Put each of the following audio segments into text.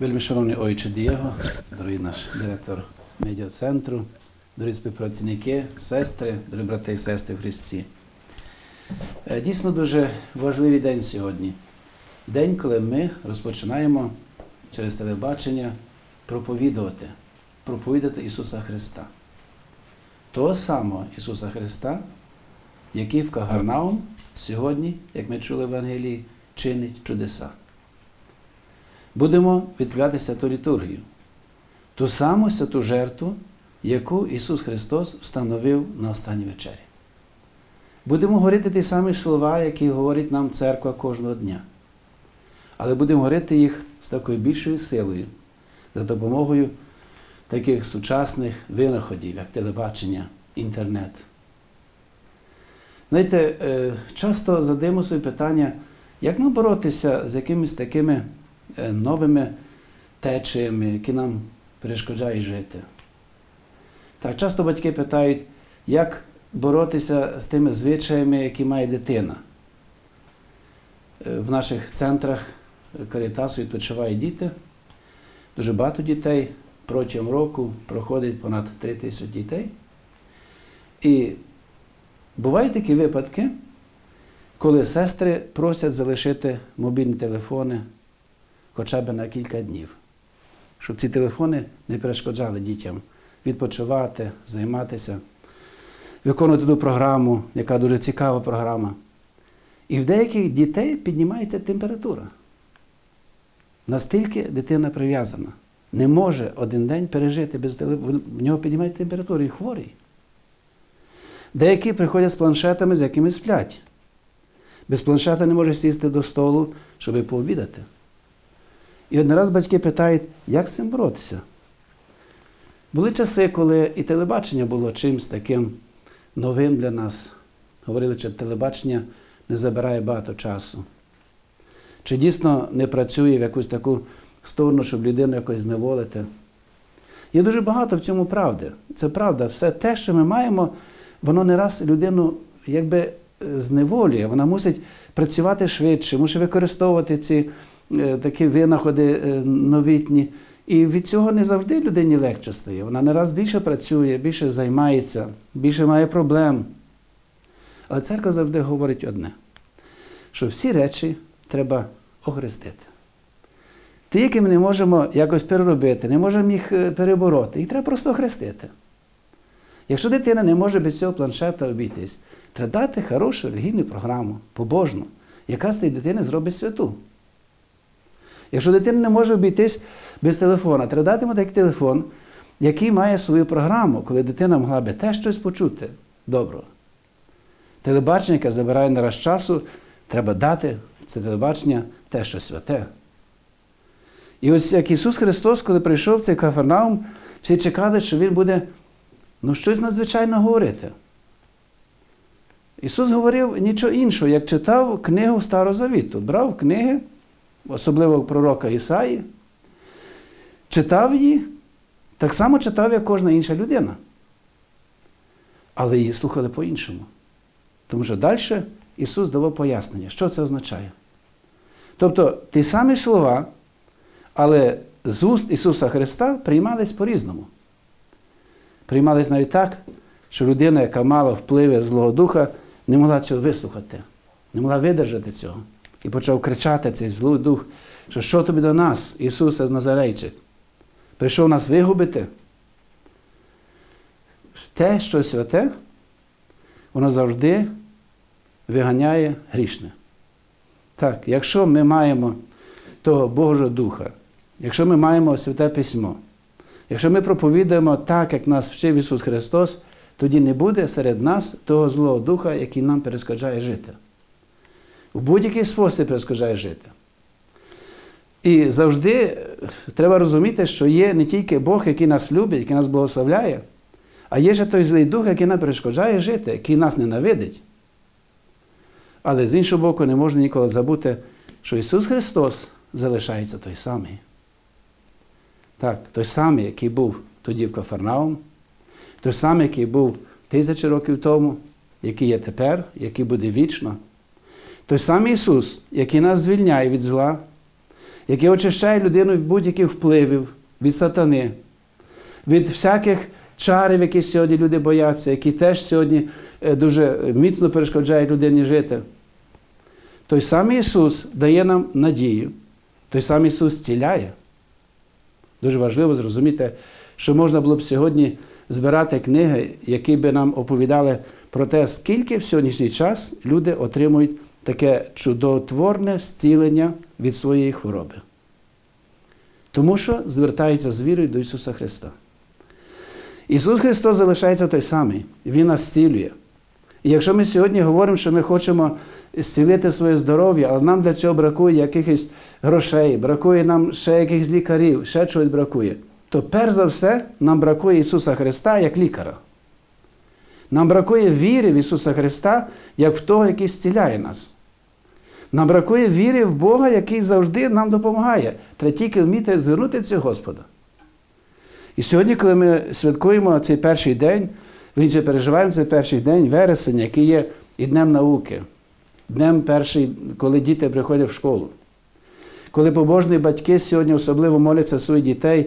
Вельми шановний ойче Дієго, дорогий наш директор медіацентру, дорогі співпрацівники, сестри, дорогі брати і сестри в Христі. Е, Дійсно дуже важливий день сьогодні. День, коли ми розпочинаємо через телебачення проповідувати, проповідати Ісуса Христа. Того самого Ісуса Христа, який в Кагарнаум сьогодні, як ми чули в Евангелії, чинить чудеса будемо відправляти святу літургію. Ту саму святу жертву, яку Ісус Христос встановив на останній вечері. Будемо говорити ті самі слова, які говорить нам церква кожного дня. Але будемо говорити їх з такою більшою силою, за допомогою таких сучасних винаходів, як телебачення, інтернет. Знаєте, е, часто задаємо собі питання, як нам боротися з якимись такими новими течіями, які нам перешкоджають жити. Так, часто батьки питають, як боротися з тими звичаями, які має дитина. Е, В наших центрах Карітасу відпочивають діти. Дуже багато дітей протягом року проходить понад 3 тисячі дітей. І бувають такі випадки, коли сестри просять залишити мобільні телефони хоча б на кілька днів, щоб ці телефони не перешкоджали дітям відпочивати, займатися, виконувати ту програму, яка дуже цікава програма. І в деяких дітей піднімається температура. Настільки дитина прив'язана. Не може один день пережити без телефону. В нього піднімається температура і хворий. Деякі приходять з планшетами, з якими сплять. Без планшета не може сісти до столу, щоб пообідати. І один раз батьки питають, як з цим боротися? Були часи, коли і телебачення було чимось таким новим для нас. Говорили, що телебачення не забирає багато часу. Чи дійсно не працює в якусь таку сторону, щоб людину якось зневолити? Є дуже багато в цьому правди. Це правда. Все те, що ми маємо, воно не раз людину якби е, зневолює. Вона мусить працювати швидше, мусить використовувати ці такі винаходи е, новітні. І від цього не завжди людині легше стає. Вона не раз більше працює, більше займається, більше має проблем. Але церква завжди говорить одне: що всі речі треба охрестити. Ті, які ми не можемо якось переробити, не можемо їх е, перебороти, їх треба просто охрестити. Якщо дитина не може без цього планшета обійтись, треба дати хорошу релігійну програму, побожну, яка з цієї дитини зробить святу. Якщо дитина не може обійтись без телефона, треба дати йому такий телефон, який має свою програму, коли дитина могла би теж щось почути доброго. Телебачення, яке забирає нараз часу, треба дати це телебачення те, що святе. І ось як Ісус Христос, коли прийшов в цей Кафернаум, всі чекали, що Він буде ну, щось надзвичайно говорити. Ісус говорив нічого іншого, як читав книгу Старого Завіту. Брав книги, особливо пророка Ісаї, читав її, так само читав, як кожна інша людина. Але її слухали по-іншому. Тому що далі Ісус давав пояснення, що це означає. Тобто ті самі слова, але з уст Ісуса Христа приймались по-різному. Приймались навіть так, що людина, яка мала впливи Злого Духа, не могла цього вислухати, не могла видержати цього. І почав кричати цей злий дух, що що тобі до нас, Ісусе з Назарейчик? Прийшов нас вигубити. Те, що святе, воно завжди виганяє грішне. Так, якщо ми маємо того Божого Духа, якщо ми маємо святе письмо, якщо ми проповідаємо так, як нас вчив Ісус Христос, тоді не буде серед нас того злого духа, який нам перешкоджає жити. В будь-який спосіб перешкоджає жити. І завжди треба розуміти, що є не тільки Бог, який нас любить, який нас благословляє, а є ще той злий дух, який нам перешкоджає жити, який нас ненавидить. Але з іншого боку, не можна ніколи забути, що Ісус Христос залишається той самий. Так, той самий, який був тоді в Кафарнаум, той самий, який був тисячі років тому, який є тепер, який буде вічно. Той самий Ісус, який нас звільняє від зла, яке очищає людину від будь-яких впливів, від сатани, від всяких чарів, які сьогодні люди бояться, які теж сьогодні е, дуже міцно перешкоджають людині жити. Той самий Ісус дає нам надію, той самий Ісус зціляє. Дуже важливо зрозуміти, що можна було б сьогодні збирати книги, які би нам оповідали про те, скільки в сьогоднішній час люди отримують таке чудотворне зцілення від своєї хвороби. Тому що звертаються з вірою до Ісуса Христа. Ісус Христос залишається той самий, Він нас зцілює. І якщо ми сьогодні говоримо, що ми хочемо зцілити своє здоров'я, але нам для цього бракує якихось грошей, бракує нам ще якихось лікарів, ще чогось бракує, то перш за все нам бракує Ісуса Христа як лікаря. Нам бракує віри в Ісуса Христа, як в того, який зціляє нас. Нам бракує віри в Бога, який завжди нам допомагає. Треба тільки вміти звернути цього Господа. І сьогодні, коли ми святкуємо цей перший день, вже переживаємо цей перший день вересня, який є і Днем науки, днем перший, коли діти приходять в школу. Коли побожні батьки сьогодні особливо моляться своїх дітей,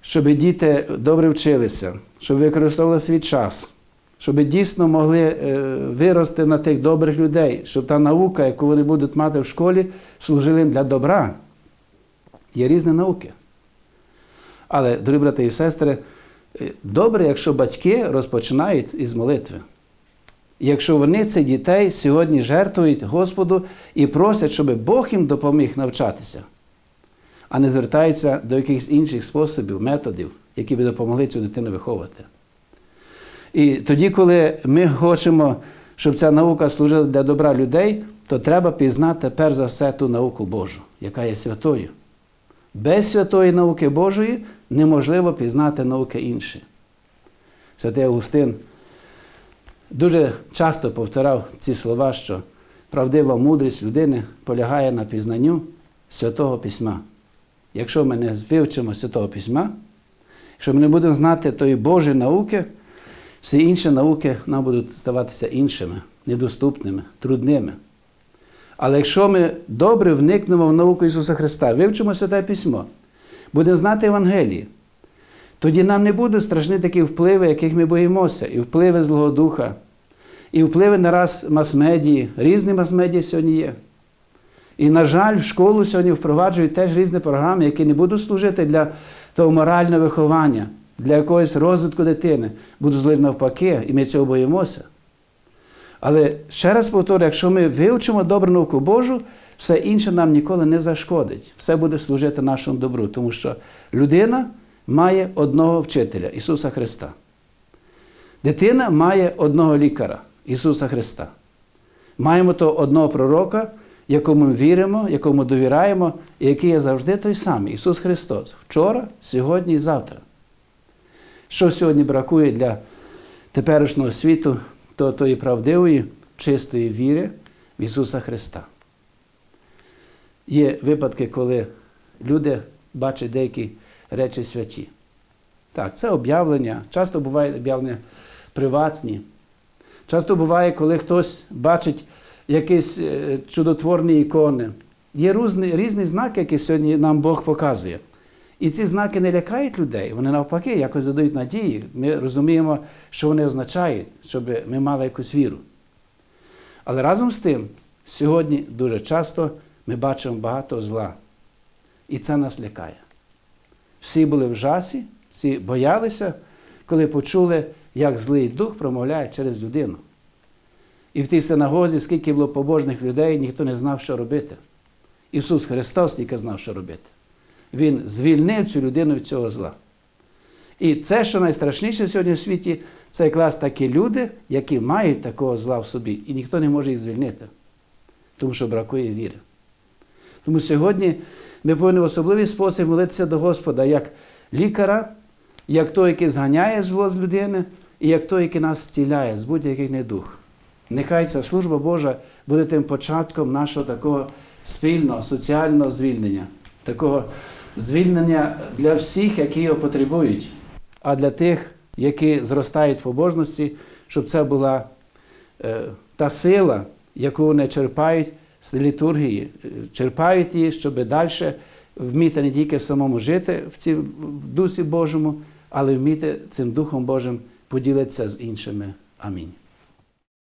щоб діти добре вчилися, щоб використовували свій час, щоб дійсно могли е, вирости на тих добрих людей, щоб та наука, яку вони будуть мати в школі, служила їм для добра. Є різні науки. Але, дорогі брати і сестри, е, добре, якщо батьки розпочинають із молитви. Якщо вони цих дітей сьогодні жертвують Господу і просять, щоб Бог їм допоміг навчатися, а не звертаються до якихось інших способів, методів, які би допомогли цю дитину виховувати. І тоді, коли ми хочемо, щоб ця наука служила для добра людей, то треба пізнати перш за все ту науку Божу, яка є святою. Без святої науки Божої неможливо пізнати науки інші. Святий Августин дуже часто повторяв ці слова, що правдива мудрість людини полягає на пізнанню Святого Письма. Якщо ми не вивчимо Святого Письма, якщо ми не будемо знати тої Божої науки, всі інші науки нам будуть ставатися іншими, недоступними, трудними. Але якщо ми добре вникнемо в науку Ісуса Христа, вивчимо Святе Письмо, будемо знати Євангелії, тоді нам не будуть страшні такі впливи, яких ми боїмося, і впливи Злого Духа, і впливи нараз мас-медії, різні мас-медії сьогодні є. І, на жаль, в школу сьогодні впроваджують теж різні програми, які не будуть служити для того морального виховання, для якогось розвитку дитини, будуть служити навпаки, і ми цього боїмося. Але ще раз повторю, якщо ми вивчимо добру науку Божу, все інше нам ніколи не зашкодить. Все буде служити нашому добру, тому що людина має одного вчителя Ісуса Христа. Дитина має одного лікаря Ісуса Христа. Маємо того одного пророка, якому ми віримо, якому довіряємо, і який є завжди той самий Ісус Христос. Вчора, сьогодні і завтра. Що сьогодні бракує для теперішнього світу, то тої правдивої, чистої віри в Ісуса Христа. Є випадки, коли люди бачать деякі речі святі. Так, це об'явлення. Часто буває об'явлення приватні. Часто буває, коли хтось бачить якісь е, чудотворні ікони. Є різні, різні знаки, які сьогодні нам Бог показує. І ці знаки не лякають людей, вони навпаки, якось додають надії. Ми розуміємо, що вони означають, щоб ми мали якусь віру. Але разом з тим, сьогодні дуже часто ми бачимо багато зла. І це нас лякає. Всі були в жасі, всі боялися, коли почули, як злий дух промовляє через людину. І в тій синагозі, скільки було побожних людей, ніхто не знав, що робити. Ісус Христос тільки знав, що робити. Він звільнив цю людину від цього зла. І це, що найстрашніше сьогодні в світі, це якраз такі люди, які мають такого зла в собі, і ніхто не може їх звільнити, тому що бракує віри. Тому сьогодні ми повинні в особливий спосіб молитися до Господа як лікаря, як той, який зганяє зло з людини, і як той, який нас зціляє з будь-яких недух. Нехай ця служба Божа буде тим початком нашого такого спільного, соціального звільнення, такого звільнення для всіх, які його потребують, а для тих, які зростають в побожності, щоб це була е, та сила, яку вони черпають з літургії, черпають її, щоб далі вміти не тільки самому жити в цій Дусі Божому, але вміти цим Духом Божим поділитися з іншими. Амінь.